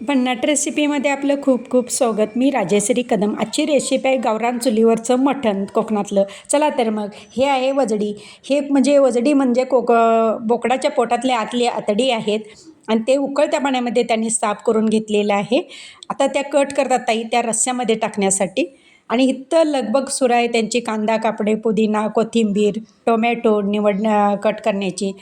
भन्नाट रेसिपीमध्ये आपलं खूप खूप स्वागत. मी राजेश्री कदम. आजची रेसिपी आहे गावरान चुलीवरचं मटण कोकणातलं. चला तर मग हे आहे वजडी. हे म्हणजे वजडी म्हणजे कोक बोकडाच्या पोटातले आतले आतडी आहेत. आणि ते उकळत्या पाण्यामध्ये त्यांनी साफ करून घेतलेलं आहे. आता त्या कट करतात ताई त्या रस्स्यामध्ये टाकण्यासाठी. आणि इथं लगबग सुरू आहे त्यांची. कांदा कापडे पुदिना कोथिंबीर टोमॅटो निवड कट करण्याची.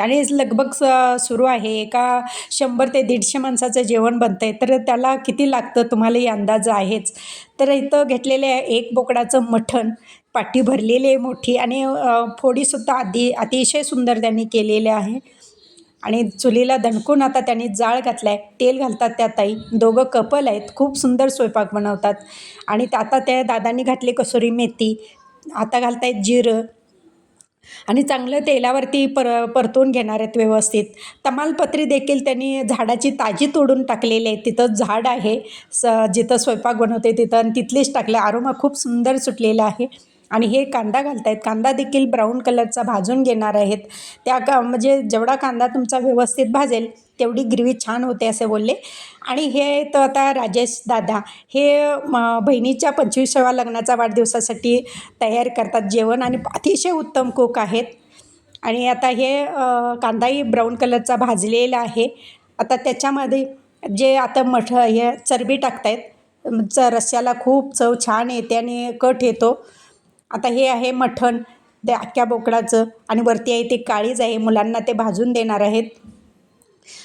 आणि लगभग स सुरू आहे. एका शंभर ते दीडशे माणसाचं जेवण बनतं आहे तर त्याला किती लागतं? तुम्हालाही अंदाज आहेच. तर इथं घेतलेले आहे एक बोकडाचं मठण. पाठी भरलेली आहे मोठी आणि फोडीसुद्धा आधी अतिशय सुंदर त्यांनी केलेले आहे. आणि चुलीला दणकून आता त्यांनी जाळ घातला आहे तेल घालतात त्या ताई. दोघं कपल आहेत. खूप सुंदर स्वयंपाक बनवतात. आणि त्या- आता त्या दादांनी घातली कसुरी मेथी. आता घालतायत जिरं. आणि चांगलं तेलावरती पर परतून घेणार आहेत व्यवस्थित. तमालपत्री देखील त्यांनी झाडाची ताजी तोडून टाकलेली आहे. तिथं झाड आहे. स जिथं स्वयंपाक बनवते तिथं आणि तिथलीच टाकलं. आरोमा खूप सुंदर सुटलेला आहे. आणि हे कांदा घालतायत. कांदा देखील ब्राऊन कलरचा भाजून घेणार आहेत. त्या का म्हणजे जेवढा कांदा तुमचा व्यवस्थित भाजेल तेवढी ग्रेव्ही छान होते असे बोलले. आणि हे तर आता राजेश दादा. हे म, बहिणीच्या पंचवीसाव्या लग्नाचा वाढदिवसासाठी तयार करतात जेवण आणि अतिशय उत्तम कुक आहेत. आणि आता हे कांदाही ब्राऊन कलरचा भाजलेला आहे. आता त्याच्यामध्ये जे आता मठ हे चरबी टाकतायत च रस्स्याला खूप चव छान येते आणि कट येतो. आता हे आहे मठण. ते अख्ख्या बोकडाचं. आणि वरती आहे ते काळीज आहे. मुलांना ते भाजून देणार आहेत.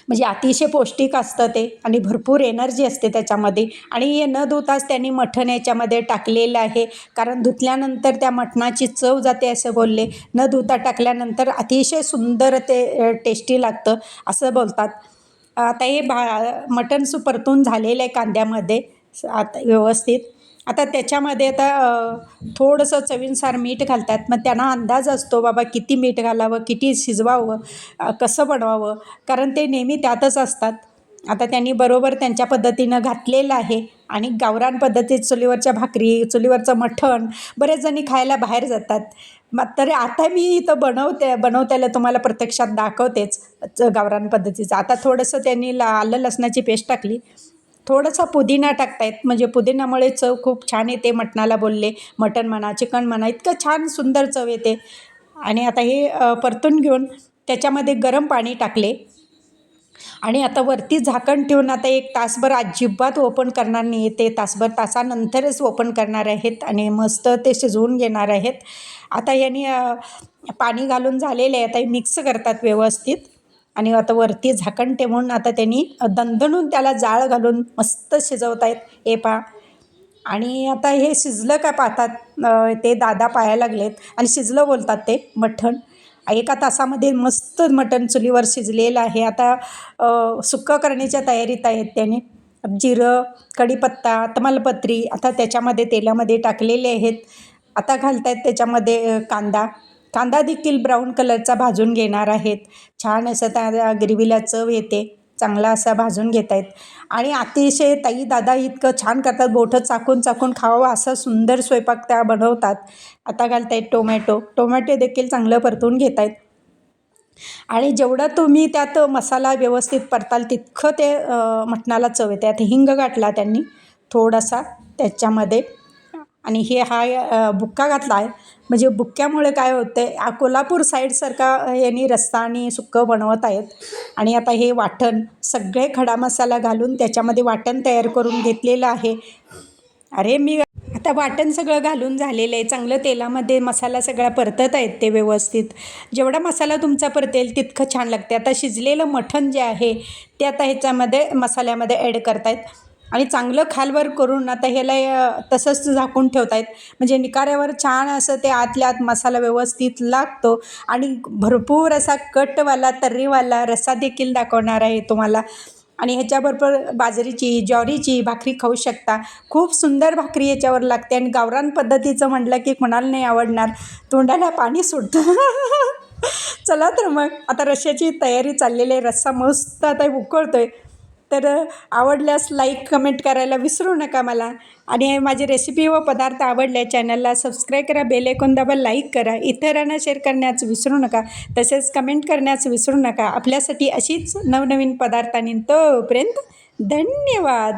म्हणजे अतिशय पौष्टिक असतं ते. आणि भरपूर एनर्जी असते त्याच्यामध्ये. आणि हे न धुताच त्यांनी मठण याच्यामध्ये टाकलेलं आहे. कारण धुतल्यानंतर त्या मटणाची चव जाते असं बोलले. न धुता टाकल्यानंतर अतिशय सुंदर ते टेस्टी लागतं असं बोलतात. आता हे भा मटण सु परतून झालेलं आहे कांद्यामध्ये. आता व्यवस्थित. आता त्याच्यामध्ये आता थोडंसं चवीनुसार मीठ घालतात. मग त्यांना अंदाज असतो बाबा किती मीठ घालावं किती शिजवावं कसं बनवावं? कारण ते नेहमी त्यातच असतात. आता त्यांनी बरोबर त्यांच्या पद्धतीनं घातलेलं आहे आणि गावरान पद्धतीत चुलीवरच्या भाकरी चुलीवरचं मठण बरेच जणी खायला बाहेर जातात. मग तरी आता मी इथं बनवते बनवताना तुम्हाला प्रत्यक्षात दाखवतेच च- गावरान पद्धतीचं. आता थोडंसं त्यांनी ला आलं लसणाची पेस्ट टाकली. थोडासा पुदिना टाकतायत. म्हणजे पुदिन्यामुळे चव खूप छान येते मटणाला बोलले. मटण म्हणा चिकन म्हणा इतकं छान सुंदर चव येते. आणि आता हे परतून घेऊन त्याच्यामध्ये गरम पाणी टाकले. आणि आता वरती झाकण ठेवून आता एक तासभर अजिबात ओपन करणार नाही. ते तासभर तासानंतरच ओपन करणार आहेत आणि मस्त ते शिजवून घेणार आहेत. आता यांनी पाणी घालून झालेले आहे. आता हे मिक्स करतात व्यवस्थित. आणि आता वरती झाकण ठेवून आता त्यांनी दणदणून त्याला जाळ घालून मस्त शिजवत आहेत हे पहा. आणि आता हे शिजलं का पाहतात ते दादा पाया लागलेत. आणि शिजलं बोलतात ते मठण. एका तासामध्ये मस्त मटण चुलीवर शिजलेलं आहे. आता सुक्कं करण्याच्या तयारीत आहेत त्याने. जिरं कढीपत्ता तमालपत्री आता त्याच्यामध्ये तेलामध्ये टाकलेले आहेत. आता घालत आहेत त्याच्यामध्ये कांदा. कांदा देखील ब्राऊन कलरचा भाजून घेणार आहेत. छान असं त्या ग्रेव्हीला चव येते. चांगला असा भाजून घेत आहेत. आणि अतिशय ताई दादा इतकं छान करतात. बोठं चाकून चाकून खावं असा सुंदर स्वयंपाक त्या बनवतात. आता घालत आहेत टोमॅटो. टोमॅटो देखील चांगलं परतून घेत आहेत. आणि जेवढं तुम्ही त्यात मसाला व्यवस्थित परताल तितकं ते मटणाला चव येते. आता हिंग गाठला त्यांनी थोडासा त्याच्यामध्ये. आणि हे हा बुक्का घातला आहे म्हणजे बुक्क्यामुळे काय होतं आहे कोल्हापूर साईडसारखा यांनी रस्सा आणि सुक्कं बनवत आहेत. आणि आता हे वाटण सगळे खडा मसाला घालून त्याच्यामध्ये वाटण तयार करून घेतलेलं आहे. अरे मी आता वाटण सगळं घालून झालेलं आहे. चांगलं तेलामध्ये मसाला सगळा परतत आहेत ते व्यवस्थित. जेवढा मसाला तुमचा परतेल तितकं छान लागते आता शिजलेलं मठण जे आहे ते आता ह्याच्यामध्ये मसाल्यामध्ये ॲड करतायत. आणि चांगलं खालवर करून आता ह्याला तसंच झाकून ठेवतायत. म्हणजे निकाऱ्यावर छान असं ते आतल्या आत मसाला व्यवस्थित लागतो. आणि भरपूर असा कटवाला तर्रीवाला रस्सा देखील दाखवणार आहे तुम्हाला. आणि ह्याच्याबरोबर बाजरीची ज्वारीची भाकरी खाऊ शकता. खूप सुंदर भाकरी याच्यावर लागते. आणि गावरान पद्धतीचं म्हटलं की कोणाला नाही आवडणार. तोंडाला पाणी सुटतं. चला तर मग. आता रश्याची तयारी चाललेली आहे. रस्सा मस्त आता उकळतो आहे तर आवडल्यास लाईक कमेंट करायला विसरू नका मला. आणि माझी रेसिपी व पदार्थ आवडल्या चॅनलला सबस्क्राईब करा बेल ऐकून दाबा लाईक करा. इतरांना शेअर करण्यास विसरू नका. तसेच कमेंट करण्यास विसरू नका. आपल्यासाठी अशीच नवनवीन पदार्थांनी तोपर्यंत धन्यवाद.